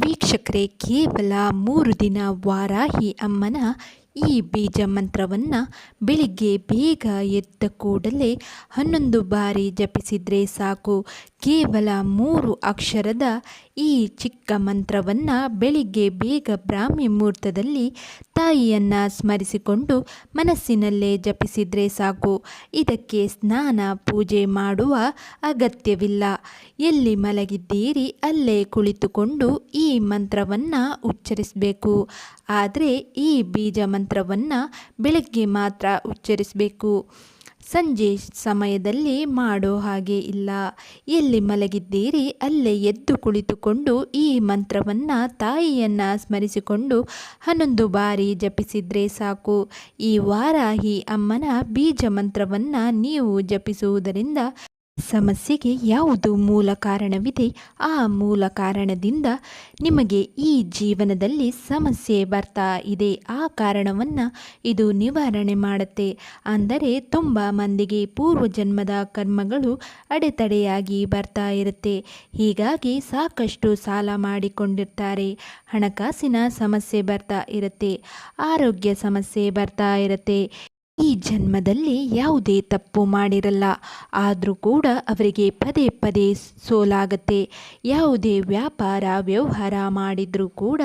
ವೀಕ್ಷಕರೇ, ಕೇವಲ ಮೂರು ದಿನ ವಾರಾಹಿ ಅಮ್ಮನ ಈ ಬೀಜ ಮಂತ್ರವನ್ನು ಬೆಳಿಗ್ಗೆ ಬೇಗ ಎದ್ದ ಕೂಡಲೇ ಹನ್ನೊಂದು ಬಾರಿ ಜಪಿಸಿದರೆ ಸಾಕು. ಕೇವಲ ಮೂರು ಅಕ್ಷರದ ಈ ಚಿಕ್ಕ ಮಂತ್ರವನ್ನು ಬೆಳಿಗ್ಗೆ ಬೇಗ ಬ್ರಾಹ್ಮಿ ಮುಹೂರ್ತದಲ್ಲಿ ತಾಯಿಯನ್ನು ಸ್ಮರಿಸಿಕೊಂಡು ಮನಸ್ಸಿನಲ್ಲೇ ಜಪಿಸಿದರೆ ಸಾಕು. ಇದಕ್ಕೆ ಸ್ನಾನ, ಪೂಜೆ ಮಾಡುವ ಅಗತ್ಯವಿಲ್ಲ. ಎಲ್ಲಿ ಮಲಗಿದ್ದೀರಿ ಅಲ್ಲೇ ಕುಳಿತುಕೊಂಡು ಈ ಮಂತ್ರವನ್ನು ಉಚ್ಚರಿಸಬೇಕು. ಆದರೆ ಈ ಬೀಜ ಮಂತ್ರವನ್ನು ಬೆಳಗ್ಗೆ ಮಾತ್ರ ಉಚ್ಚರಿಸಬೇಕು. ಸಂಜೆ ಸಮಯದಲ್ಲಿ ಮಾಡೋ ಹಾಗೆ ಇಲ್ಲ. ಎಲ್ಲಿ ಮಲಗಿದ್ದೀರಿ? ಅಲ್ಲೇ ಎದ್ದು ಕುಳಿತುಕೊಂಡು ಈ ಮಂತ್ರವನ್ನು ತಾಯಿಯನ್ನು ಸ್ಮರಿಸಿಕೊಂಡು ಹನ್ನೊಂದು ಬಾರಿ ಜಪಿಸಿದರೆ ಸಾಕು. ಈ ವಾರಾಹಿ ಅಮ್ಮನ ಬೀಜ ಮಂತ್ರವನ್ನು ನೀವು ಜಪಿಸುವುದರಿಂದ ಸಮಸ್ಯೆಗೆ ಯಾವುದು ಮೂಲ ಕಾರಣವಿದೆ, ಆ ಮೂಲ ಕಾರಣದಿಂದ ನಿಮಗೆ ಈ ಜೀವನದಲ್ಲಿ ಸಮಸ್ಯೆ ಬರ್ತಾ ಇದೆ, ಆ ಕಾರಣವನ್ನು ಇದು ನಿವಾರಣೆ ಮಾಡುತ್ತೆ. ಅಂದರೆ ತುಂಬ ಮಂದಿಗೆ ಪೂರ್ವಜನ್ಮದ ಕರ್ಮಗಳು ಅಡೆತಡೆಯಾಗಿ ಬರ್ತಾ ಇರುತ್ತೆ. ಹೀಗಾಗಿ ಸಾಕಷ್ಟು ಸಾಲ ಮಾಡಿಕೊಂಡಿರ್ತಾರೆ. ಹಣಕಾಸಿನ ಸಮಸ್ಯೆ ಬರ್ತಾ ಇರುತ್ತೆ. ಆರೋಗ್ಯ ಸಮಸ್ಯೆ ಬರ್ತಾ ಇರುತ್ತೆ. ಈ ಜನ್ಮದಲ್ಲಿ ಯಾವುದೇ ತಪ್ಪು ಮಾಡಿರಲ್ಲ. ಆದರೂ ಕೂಡ ಅವರಿಗೆ ಪದೇ ಪದೇ ಸೋಲಾಗತ್ತೆ. ಯಾವುದೇ ವ್ಯಾಪಾರ, ವ್ಯವಹಾರ ಮಾಡಿದರೂ ಕೂಡ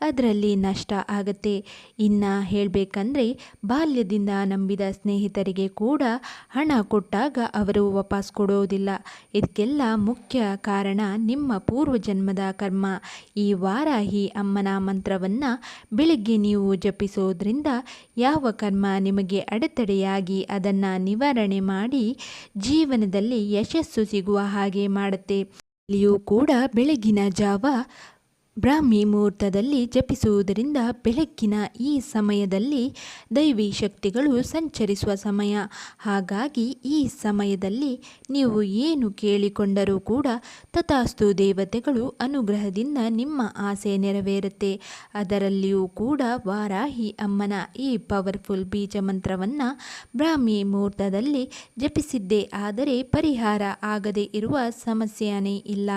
ಅದರಲ್ಲಿ ನಷ್ಟ ಆಗತ್ತೆ. ಇನ್ನು ಹೇಳಬೇಕಂದ್ರೆ, ಬಾಲ್ಯದಿಂದ ನಂಬಿದ ಸ್ನೇಹಿತರಿಗೆ ಕೂಡ ಹಣ ಕೊಟ್ಟಾಗ ಅವರು ವಾಪಸ್ ಕೊಡೋದಿಲ್ಲ. ಇದಕ್ಕೆಲ್ಲ ಮುಖ್ಯ ಕಾರಣ ನಿಮ್ಮ ಪೂರ್ವಜನ್ಮದ ಕರ್ಮ. ಈ ವಾರಾಹಿ ಅಮ್ಮನ ಮಂತ್ರವನ್ನು ಬೆಳಿಗ್ಗೆ ನೀವು ಜಪಿಸೋದ್ರಿಂದ ಯಾವ ಕರ್ಮ ನಿಮಗೆ ಅಡೆತಡೆಯಾಗಿ ಅದನ್ನು ನಿವಾರಣೆ ಮಾಡಿ ಜೀವನದಲ್ಲಿ ಯಶಸ್ಸು ಸಿಗುವ ಹಾಗೆ ಮಾಡುತ್ತೆ. ಇಲ್ಲಿಯೂ ಕೂಡ ಬೆಳಗಿನ ಜಾವ ಬ್ರಾಹ್ಮಿ ಮುಹೂರ್ತದಲ್ಲಿ ಜಪಿಸುವುದರಿಂದ ಬೆಳಗ್ಗಿನ ಈ ಸಮಯದಲ್ಲಿ ದೈವಿ ಶಕ್ತಿಗಳು ಸಂಚರಿಸುವ ಸಮಯ. ಹಾಗಾಗಿ ಈ ಸಮಯದಲ್ಲಿ ನೀವು ಏನು ಕೇಳಿಕೊಂಡರೂ ಕೂಡ ತಥಾಸ್ತು ದೇವತೆಗಳು ಅನುಗ್ರಹದಿಂದ ನಿಮ್ಮ ಆಸೆ ನೆರವೇರುತ್ತೆ. ಅದರಲ್ಲಿಯೂ ಕೂಡ ವಾರಾಹಿ ಅಮ್ಮನ ಈ ಪವರ್ಫುಲ್ ಬೀಜ ಮಂತ್ರವನ್ನು ಬ್ರಾಹ್ಮಿ ಮುಹೂರ್ತದಲ್ಲಿ ಜಪಿಸಿದ್ದೇ. ಆದರೆ ಪರಿಹಾರ ಆಗದೇ ಇರುವ ಸಮಸ್ಯೆಯೇ ಇಲ್ಲ.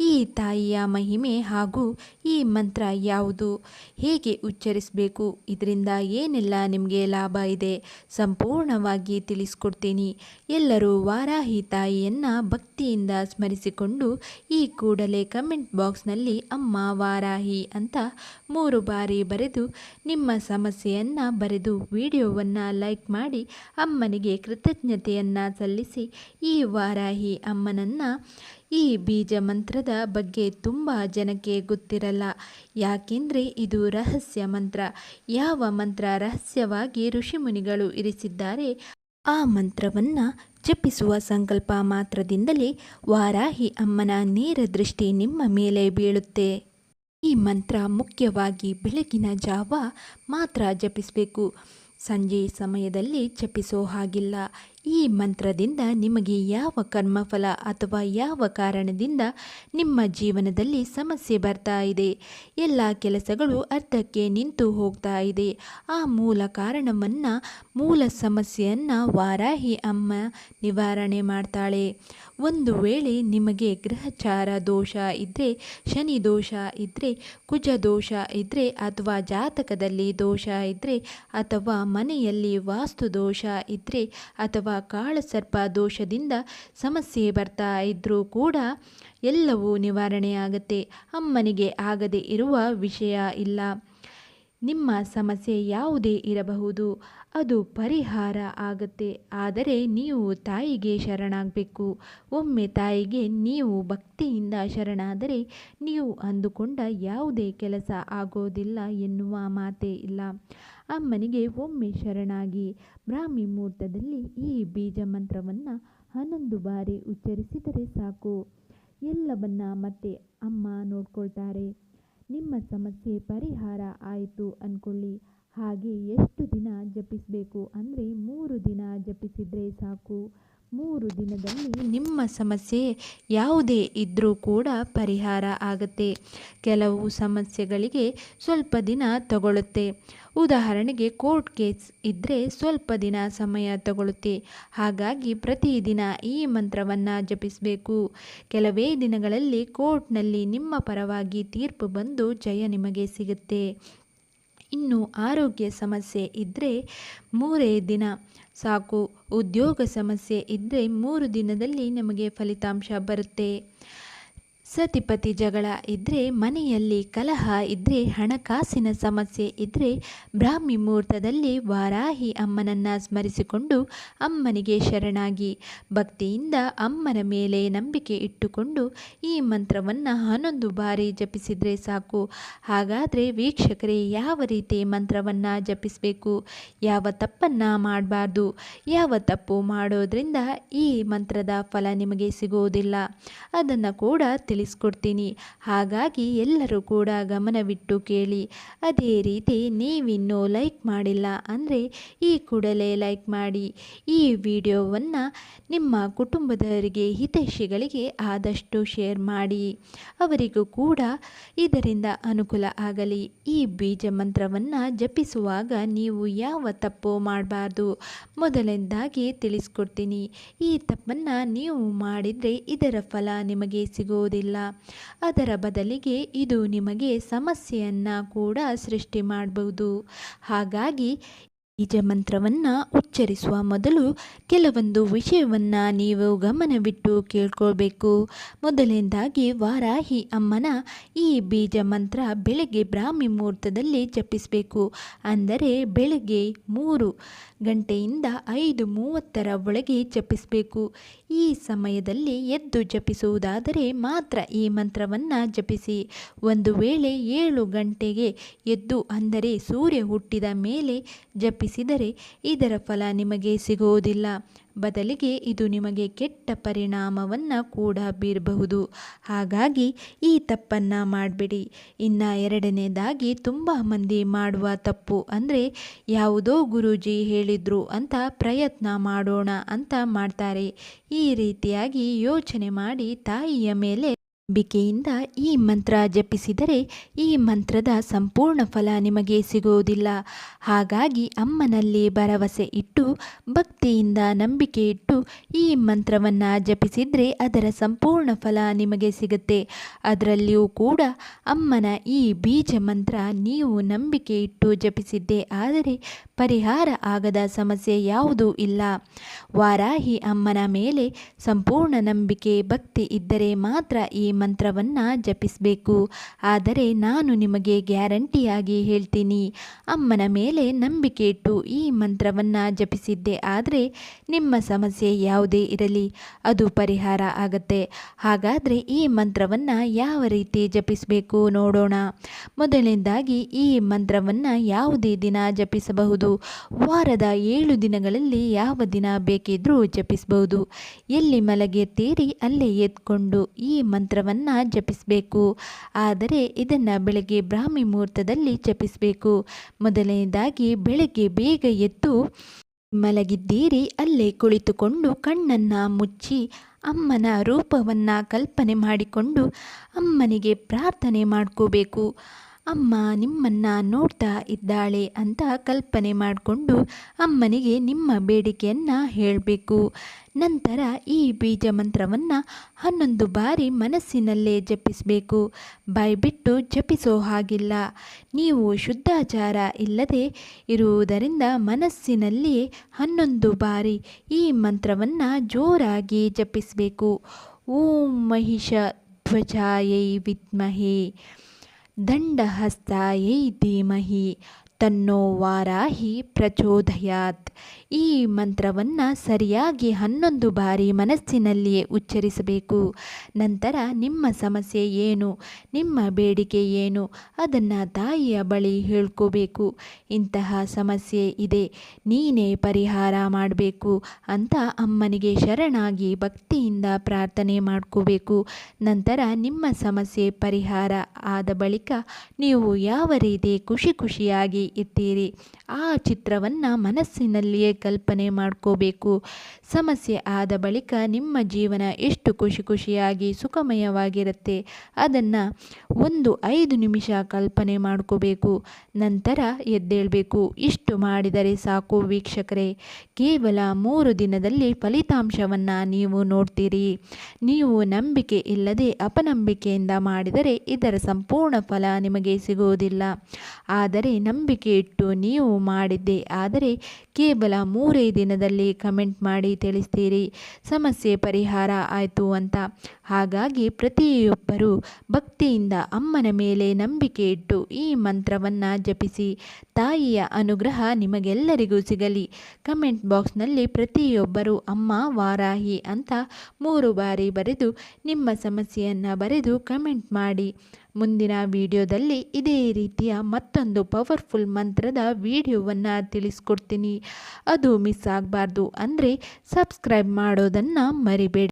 ಈ ತಾಯಿಯ ಮಹಿಮೆ ಹಾಗೂ ಈ ಮಂತ್ರ ಯಾವುದು? ಹೇಗೆ ಉಚ್ಚರಿಸಬೇಕು? ಇದರಿಂದ ಏನೆಲ್ಲ ನಿಮಗೆ ಲಾಭ ಇದೆ? ಸಂಪೂರ್ಣವಾಗಿ ತಿಳಿಸ್ಕೊಡ್ತೀನಿ. ಎಲ್ಲರೂ ವಾರಾಹಿ ತಾಯಿಯನ್ನು ಭಕ್ತಿಯಿಂದ ಸ್ಮರಿಸಿಕೊಂಡು ಈ ಕೂಡಲೇ ಕಮೆಂಟ್ ಬಾಕ್ಸ್ನಲ್ಲಿ ಅಮ್ಮ ವಾರಾಹಿ ಅಂತ ಮೂರು ಬಾರಿ ಬರೆದು, ನಿಮ್ಮ ಸಮಸ್ಯೆಯನ್ನು ಬರೆದು, ವಿಡಿಯೋವನ್ನು ಲೈಕ್ ಮಾಡಿ, ಅಮ್ಮನಿಗೆ ಕೃತಜ್ಞತೆಯನ್ನು ಸಲ್ಲಿಸಿ ಈ ವಾರಾಹಿ ಅಮ್ಮನನ್ನು ಈ ಬೀಜ ಮಂತ್ರದ ಬಗ್ಗೆ ತುಂಬ ಜನಕ್ಕೆ ಗೊತ್ತಿರಲ್ಲ. ಯಾಕೆಂದರೆ ಇದು ರಹಸ್ಯ ಮಂತ್ರ. ಯಾವ ಮಂತ್ರ ರಹಸ್ಯವಾಗಿ ಋಷಿಮುನಿಗಳು ಇರಿಸಿದ್ದಾರೆ, ಆ ಮಂತ್ರವನ್ನು ಜಪಿಸುವ ಸಂಕಲ್ಪ ಮಾತ್ರದಿಂದಲೇ ವಾರಾಹಿ ಅಮ್ಮನ ನೇರ ದೃಷ್ಟಿ ನಿಮ್ಮ ಮೇಲೆ ಬೀಳುತ್ತೆ. ಈ ಮಂತ್ರ ಮುಖ್ಯವಾಗಿ ಬೆಳಗಿನ ಜಾವ ಮಾತ್ರ ಜಪಿಸಬೇಕು. ಸಂಜೆ ಸಮಯದಲ್ಲಿ ಜಪಿಸೋ ಹಾಗಿಲ್ಲ. ಈ ಮಂತ್ರದಿಂದ ನಿಮಗೆ ಯಾವ ಕರ್ಮಫಲ ಅಥವಾ ಯಾವ ಕಾರಣದಿಂದ ನಿಮ್ಮ ಜೀವನದಲ್ಲಿ ಸಮಸ್ಯೆ ಬರ್ತಾ ಇದೆ? ಎಲ್ಲ ಕೆಲಸಗಳು ಅರ್ಧಕ್ಕೆ ನಿಂತು ಹೋಗ್ತಾ ಇದೆ. ಆ ಮೂಲ ಕಾರಣವನ್ನು, ಮೂಲ ಸಮಸ್ಯೆಯನ್ನು ವಾರಾಹಿ ಅಮ್ಮ ನಿವಾರಣೆ ಮಾಡ್ತಾಳೆ. ಒಂದು ವೇಳೆ ನಿಮಗೆ ಗ್ರಹಚಾರ ದೋಷ ಇದ್ದರೆ ಶನಿ ದೋಷ ಇದ್ದರೆ ಕುಜ ದೋಷ ಇದ್ದರೆ ಅಥವಾ ಜಾತಕದಲ್ಲಿ ದೋಷ ಇದ್ದರೆ ಅಥವಾ ಮನೆಯಲ್ಲಿ ವಾಸ್ತು ದೋಷ ಇದ್ದರೆ ಅಥವಾ ಕಾಳಸರ್ಪ ದೋಷದಿಂದ ಸಮಸ್ಯೆ ಬರ್ತಾ ಇದ್ದರೂ ಕೂಡ ಎಲ್ಲವೂ ನಿವಾರಣೆಯಾಗತ್ತೆ. ಅಮ್ಮನಿಗೆ ಆಗದೆ ಇರುವ ವಿಷಯ ಇಲ್ಲ. ನಿಮ್ಮ ಸಮಸ್ಯೆ ಯಾವುದೇ ಇರಬಹುದು. ಅದು ಪರಿಹಾರ ಆಗುತ್ತೆ. ಆದರೆ ನೀವು ತಾಯಿಗೆ ಶರಣಾಗಬೇಕು. ಒಮ್ಮೆ ತಾಯಿಗೆ ನೀವು ಭಕ್ತಿಯಿಂದ ಶರಣಾದರೆ ನೀವು ಅಂದುಕೊಂಡ ಯಾವುದೇ ಕೆಲಸ ಆಗೋದಿಲ್ಲ ಎನ್ನುವ ಮಾತೇ ಇಲ್ಲ. ಅಮ್ಮನಿಗೆ ಒಮ್ಮೆ ಶರಣಾಗಿ ಬ್ರಾಹ್ಮಿ ಮುಹೂರ್ತದಲ್ಲಿ ಈ ಬೀಜ ಮಂತ್ರವನ್ನು ಹನ್ನೊಂದು ಬಾರಿ ಉಚ್ಚರಿಸಿದರೆ ಸಾಕು. ಎಲ್ಲವನ್ನ ಮತ್ತೆ ಅಮ್ಮ ನೋಡ್ಕೊಳ್ತಾರೆ. ನಿಮ್ಮ ಸಮಸ್ಯೆ ಪರಿಹಾರ ಆಯಿತು ಅಂದ್ಕೊಳ್ಳಿ ಹಾಗೆ ಎಷ್ಟು ದಿನ ಜಪಿಸಬೇಕು ಅಂದರೆ ಮೂರು ದಿನ ಜಪಿಸಿದರೆ ಸಾಕು. ಮೂರು ದಿನದಲ್ಲಿ ನಿಮ್ಮ ಸಮಸ್ಯೆ ಯಾವುದೇ ಇದ್ದರೂ ಕೂಡ ಪರಿಹಾರ ಆಗುತ್ತೆ. ಕೆಲವು ಸಮಸ್ಯೆಗಳಿಗೆ ಸ್ವಲ್ಪ ದಿನ ತಗೊಳ್ಳುತ್ತೆ ಉದಾಹರಣೆಗೆ ಕೋರ್ಟ್ ಕೇಸ್ ಇದ್ದರೆ ಸ್ವಲ್ಪ ದಿನ ಸಮಯ ತಗೊಳ್ಳುತ್ತೆ ಹಾಗಾಗಿ ಪ್ರತಿದಿನ ಈ ಮಂತ್ರವನ್ನು ಜಪಿಸಬೇಕು. ಕೆಲವೇ ದಿನಗಳಲ್ಲಿ ಕೋರ್ಟ್ನಲ್ಲಿ ನಿಮ್ಮ ಪರವಾಗಿ ತೀರ್ಪು ಬಂದು ಜಯ ನಿಮಗೆ ಸಿಗುತ್ತೆ. ಇನ್ನು ಆರೋಗ್ಯ ಸಮಸ್ಯೆ ಇದ್ದರೆ ಮೂರೇ ದಿನ. ಸಾಕು, ಉದ್ಯೋಗ ಸಮಸ್ಯೆ ಇದ್ದರೆ ಮೂರು ದಿನದಲ್ಲಿ ನಮಗೆ ಫಲಿತಾಂಶ ಬರುತ್ತೆ. ಸತಿಪತಿ ಜಗಳ ಇದ್ದರೆ ಮನೆಯಲ್ಲಿ ಕಲಹ ಇದ್ದರೆ ಹಣಕಾಸಿನ ಸಮಸ್ಯೆ ಇದ್ದರೆ ಬ್ರಾಹ್ಮಿ ಮುಹೂರ್ತದಲ್ಲಿ ವಾರಾಹಿ ಅಮ್ಮನನ್ನು ಸ್ಮರಿಸಿಕೊಂಡು ಅಮ್ಮನಿಗೆ ಶರಣಾಗಿ. ಭಕ್ತಿಯಿಂದ ಅಮ್ಮನ ಮೇಲೆ ನಂಬಿಕೆ ಇಟ್ಟುಕೊಂಡು ಈ ಮಂತ್ರವನ್ನು ಹನ್ನೊಂದು ಬಾರಿ ಜಪಿಸಿದರೆ ಸಾಕು. ಹಾಗಾದರೆ ವೀಕ್ಷಕರೇ, ಯಾವ ರೀತಿ ಮಂತ್ರವನ್ನು ಜಪಿಸಬೇಕು? ಯಾವ ತಪ್ಪನ್ನು ಮಾಡಬಾರ್ದು? ಯಾವ ತಪ್ಪು ಮಾಡೋದ್ರಿಂದ ಈ ಮಂತ್ರದ ಫಲ ನಿಮಗೆ ಸಿಗೋದಿಲ್ಲ ಅದನ್ನು ಕೂಡ ತಿಳಿಸ್ಕೊಡ್ತೀನಿ ಹಾಗಾಗಿ ಎಲ್ಲರೂ ಕೂಡ ಗಮನವಿಟ್ಟು ಕೇಳಿ. ಅದೇ ರೀತಿ ನೀವಿನ್ನೂ ಲೈಕ್ ಮಾಡಿಲ್ಲ ಅಂದರೆ ಈ ಕೂಡಲೇ ಲೈಕ್ ಮಾಡಿ. ಈ ವಿಡಿಯೋವನ್ನು ನಿಮ್ಮ ಕುಟುಂಬದವರಿಗೆ, ಹಿತೈಷಿಗಳಿಗೆ ಆದಷ್ಟು ಶೇರ್ ಮಾಡಿ. ಅವರಿಗೂ ಕೂಡ ಇದರಿಂದ ಅನುಕೂಲ ಆಗಲಿ. ಈ ಬೀಜ ಮಂತ್ರವನ್ನು ಜಪಿಸುವಾಗ ನೀವು ಯಾವ ತಪ್ಪು ಮಾಡಬಾರ್ದು ಮೊದಲನೇದಾಗಿ ತಿಳಿಸ್ಕೊಡ್ತೀನಿ. ಈ ತಪ್ಪನ್ನು ನೀವು ಮಾಡಿದರೆ ಇದರ ಫಲ ನಿಮಗೆ ಸಿಗೋದಿಲ್ಲ ಅದರ ಬದಲಿಗೆ ಇದು ನಿಮಗೆ ಸಮಸ್ಯೆಯನ್ನು ಕೂಡ ಸೃಷ್ಟಿ ಮಾಡಬಹುದು ಹಾಗಾಗಿ ಬೀಜ ಮಂತ್ರವನ್ನು ಉಚ್ಚರಿಸುವ ಮೊದಲು ಕೆಲವೊಂದು ವಿಷಯವನ್ನು ನೀವು ಗಮನವಿಟ್ಟು ಕೇಳ್ಕೊಳ್ಬೇಕು. ಮೊದಲನೇದಾಗಿ ವಾರಾಹಿ ಅಮ್ಮನ ಈ ಬೀಜ ಮಂತ್ರ ಬೆಳಗ್ಗೆ ಬ್ರಾಹ್ಮಿ ಮುಹೂರ್ತದಲ್ಲಿ ಜಪಿಸಬೇಕು. ಅಂದರೆ ಬೆಳಗ್ಗೆ ಮೂರು ಗಂಟೆಯಿಂದ ಐದು ಮೂವತ್ತರ ಒಳಗೆ ಜಪಿಸಬೇಕು. ಈ ಸಮಯದಲ್ಲಿ ಎದ್ದು ಜಪಿಸುವುದಾದರೆ ಮಾತ್ರ ಈ ಮಂತ್ರವನ್ನು ಜಪಿಸಿ. ಒಂದು ವೇಳೆ ಏಳು ಗಂಟೆಗೆ ಎದ್ದು ಅಂದರೆ ಸೂರ್ಯ ಹುಟ್ಟಿದ ಮೇಲೆ ಜಪಿಸಿದರೆ ಇದರ ಫಲ ನಿಮಗೆ ಸಿಗುವುದಿಲ್ಲ. ಬದಲಿಗೆ ಇದು ನಿಮಗೆ ಕೆಟ್ಟ ಪರಿಣಾಮವನ್ನು ಕೂಡ ಬೀರಬಹುದು. ಹಾಗಾಗಿ ಈ ತಪ್ಪನ್ನು ಮಾಡಬೇಡಿ. ಇನ್ನು ಎರಡನೇದಾಗಿ ತುಂಬ ಮಂದಿ ಮಾಡುವ ತಪ್ಪು ಅಂದರೆ, ಯಾವುದೋ ಗುರೂಜಿ ಹೇಳಿದರು ಅಂತ ಪ್ರಯತ್ನ ಮಾಡೋಣ ಅಂತ ಮಾಡ್ತಾರೆ. ಈ ರೀತಿಯಾಗಿ ಯೋಚನೆ ಮಾಡಿ ತಾಯಿಯ ಮೇಲೆ ನಂಬಿಕೆಯಿಂದ ಈ ಮಂತ್ರ ಜಪಿಸಿದರೆ ಈ ಮಂತ್ರದ ಸಂಪೂರ್ಣ ಫಲ ನಿಮಗೆ ಸಿಗುವುದಿಲ್ಲ. ಹಾಗಾಗಿ ಅಮ್ಮನಲ್ಲಿ ಭರವಸೆ ಇಟ್ಟು, ಭಕ್ತಿಯಿಂದ ನಂಬಿಕೆ ಇಟ್ಟು ಈ ಮಂತ್ರವನ್ನು ಜಪಿಸಿದರೆ ಅದರ ಸಂಪೂರ್ಣ ಫಲ ನಿಮಗೆ ಸಿಗುತ್ತೆ. ಅದರಲ್ಲಿಯೂ ಕೂಡ ಅಮ್ಮನ ಈ ಬೀಜ ಮಂತ್ರ ನೀವು ನಂಬಿಕೆ ಇಟ್ಟು ಜಪಿಸಿದ್ದೇ ಆದರೆ ಪರಿಹಾರ ಆಗದ ಸಮಸ್ಯೆ ಯಾವುದೂ ಇಲ್ಲ. ವಾರಾಹಿ ಅಮ್ಮನ ಮೇಲೆ ಸಂಪೂರ್ಣ ನಂಬಿಕೆ, ಭಕ್ತಿ ಇದ್ದರೆ ಮಾತ್ರ ಈ ಮಂತ್ರವನ್ನು ಜಪಿಸಬೇಕು. ಆದರೆ ನಾನು ನಿಮಗೆ ಗ್ಯಾರಂಟಿಯಾಗಿ ಹೇಳ್ತೀನಿ, ಅಮ್ಮನ ಮೇಲೆ ನಂಬಿಕೆ ಇಟ್ಟು ಈ ಮಂತ್ರವನ್ನು ಜಪಿಸಿದ್ದೆ ಆದರೆ ನಿಮ್ಮ ಸಮಸ್ಯೆ ಯಾವುದೇ ಇರಲಿ, ಅದು ಪರಿಹಾರ ಆಗತ್ತೆ. ಹಾಗಾದರೆ ಈ ಮಂತ್ರವನ್ನು ಯಾವ ರೀತಿ ಜಪಿಸಬೇಕು ನೋಡೋಣ. ಮೊದಲನೇದಾಗಿ ಈ ಮಂತ್ರವನ್ನು ಯಾವುದೇ ದಿನ ಜಪಿಸಬಹುದು. ವಾರದ ಏಳು ದಿನಗಳಲ್ಲಿ ಯಾವ ದಿನ ಬೇಕಿದ್ರೂ ಜಪಿಸಬಹುದು. ಎಲ್ಲಿ ಮಲಗೆತ್ತೇರಿ ಅಲ್ಲೇ ಎದ್ಕೊಂಡು ಈ ಮಂತ್ರವನ್ನು ಜಪಿಸಬೇಕು. ಆದರೆ ಇದನ್ನು ಬೆಳಗ್ಗೆ ಬ್ರಾಹ್ಮಿ ಮುಹೂರ್ತದಲ್ಲಿ ಜಪಿಸಬೇಕು. ಮೊದಲನೇದಾಗಿ ಬೆಳಗ್ಗೆ ಬೇಗ ಎದ್ದು ಮಲಗಿದ್ದೀರಿ ಅಲ್ಲೇ ಕುಳಿತುಕೊಂಡು ಕಣ್ಣನ್ನು ಮುಚ್ಚಿ ಅಮ್ಮನ ರೂಪವನ್ನು ಕಲ್ಪನೆ ಮಾಡಿಕೊಂಡು ಅಮ್ಮನಿಗೆ ಪ್ರಾರ್ಥನೆ ಮಾಡ್ಕೋಬೇಕು. ಅಮ್ಮ ನಿಮ್ಮನ್ನು ನೋಡ್ತಾ ಇದ್ದಾಳೆ ಅಂತ ಕಲ್ಪನೆ ಮಾಡಿಕೊಂಡು ಅಮ್ಮನಿಗೆ ನಿಮ್ಮ ಬೇಡಿಕೆಯನ್ನು ಹೇಳಬೇಕು. ನಂತರ ಈ ಬೀಜ ಮಂತ್ರವನ್ನು ಹನ್ನೊಂದು ಬಾರಿ ಮನಸ್ಸಿನಲ್ಲೇ ಜಪಿಸಬೇಕು. ಬಾಯ್ಬಿಟ್ಟು ಜಪಿಸೋ ಹಾಗಿಲ್ಲ. ನೀವು ಶುದ್ಧಾಚಾರ ಇಲ್ಲದೆ ಇರುವುದರಿಂದ ಮನಸ್ಸಿನಲ್ಲಿ ಹನ್ನೊಂದು ಬಾರಿ ಈ ಮಂತ್ರವನ್ನು ಜೋರಾಗಿ ಜಪಿಸಬೇಕು. ಓಂ ಮಹಿಷ ಧ್ವಜಾಯೈ ವಿದ್ಮಹೇ. दण्डहस्तायै धीमहि ತನ್ನೋ ವಾರಾಹಿ ಪ್ರಚೋದಯಾತ್. ಈ ಮಂತ್ರವನ್ನು ಸರಿಯಾಗಿ ಹನ್ನೊಂದು ಬಾರಿ ಮನಸ್ಸಿನಲ್ಲಿಯೇ ಉಚ್ಚರಿಸಬೇಕು. ನಂತರ ನಿಮ್ಮ ಸಮಸ್ಯೆ ಏನು? ನಿಮ್ಮ ಬೇಡಿಕೆ ಏನು? ಅದನ್ನು ತಾಯಿಯ ಬಳಿ ಹೇಳ್ಕೋಬೇಕು. ಇಂತಹ ಸಮಸ್ಯೆ ಇದೆ. ನೀನೇ ಪರಿಹಾರ ಮಾಡಬೇಕು ಅಂತ ಅಮ್ಮನಿಗೆ ಶರಣಾಗಿ ಭಕ್ತಿಯಿಂದ ಪ್ರಾರ್ಥನೆ ಮಾಡ್ಕೋಬೇಕು. ನಂತರ ನಿಮ್ಮ ಸಮಸ್ಯೆ ಪರಿಹಾರ ಆದ ಬಳಿಕ ನೀವು ಯಾವ ರೀತಿ ಖುಷಿ ಖುಷಿಯಾಗಿ ಇಟ್ಟಿರಿ ಆ ಚಿತ್ರವನ್ನು ಮನಸ್ಸಿನಲ್ಲಿಯೇ ಕಲ್ಪನೆ ಮಾಡ್ಕೋಬೇಕು. ಸಮಸ್ಯೆ ಆದ ಬಳಿಕ ನಿಮ್ಮ ಜೀವನ ಎಷ್ಟು ಖುಷಿ ಖುಷಿಯಾಗಿ ಸುಖಮಯವಾಗಿರುತ್ತೆ ಅದನ್ನು ಒಂದು ಐದು ನಿಮಿಷ ಕಲ್ಪನೆ ಮಾಡ್ಕೋಬೇಕು. ನಂತರ ಎದ್ದೇಳಬೇಕು. ಇಷ್ಟು ಮಾಡಿದರೆ ಸಾಕು ವೀಕ್ಷಕರೇ. ಕೇವಲ ಮೂರು ದಿನದಲ್ಲಿ ಫಲಿತಾಂಶವನ್ನು ನೀವು ನೋಡ್ತೀರಿ. ನೀವು ನಂಬಿಕೆ ಇಲ್ಲದೆ ಅಪನಂಬಿಕೆಯಿಂದ ಮಾಡಿದರೆ ಇದರ ಸಂಪೂರ್ಣ ಫಲ ನಿಮಗೆ ಸಿಗುವುದಿಲ್ಲ. ಆದರೆ ನಂಬಿಕೆ ಇಟ್ಟು ನೀವು ಮಾಡಿದ್ದೆ. ಆದರೆ ಕೇವಲ ಮೂರೇ ದಿನದಲ್ಲಿ ಕಮೆಂಟ್ ಮಾಡಿ ತಿಳಿಸ್ತೀರಿ. ಸಮಸ್ಯೆ ಪರಿಹಾರ ಆಯಿತು ಅಂತ. ಹಾಗಾಗಿ ಪ್ರತಿಯೊಬ್ಬರೂ ಭಕ್ತಿಯಿಂದ ಅಮ್ಮನ ಮೇಲೆ ನಂಬಿಕೆ ಇಟ್ಟು ಈ ಮಂತ್ರವನ್ನು ಜಪಿಸಿ. ತಾಯಿಯ ಅನುಗ್ರಹ ನಿಮಗೆಲ್ಲರಿಗೂ ಸಿಗಲಿ. ಕಮೆಂಟ್ ಬಾಕ್ಸ್ನಲ್ಲಿ ಪ್ರತಿಯೊಬ್ಬರು ಅಮ್ಮ ವಾರಾಹಿ ಅಂತ ಮೂರು ಬಾರಿ ಬರೆದು ನಿಮ್ಮ ಸಮಸ್ಯೆಯನ್ನು ಬರೆದು ಕಮೆಂಟ್ ಮಾಡಿ. ಮುಂದಿನ ವಿಡಿಯೋದಲ್ಲಿ ಇದೇ ರೀತಿಯ ಮತ್ತೊಂದು ಪವರ್ಫುಲ್ ಮಂತ್ರದ ವಿಡಿಯೋವನ್ನು ತಿಳಿಸ್ಕೊಡ್ತೀನಿ. ಅದು ಮಿಸ್ ಆಗಬಾರ್ದು. ಅಂದರೆ ಸಬ್ಸ್ಕ್ರೈಬ್ ಮಾಡೋದನ್ನು ಮರಿಬೇಡಿ.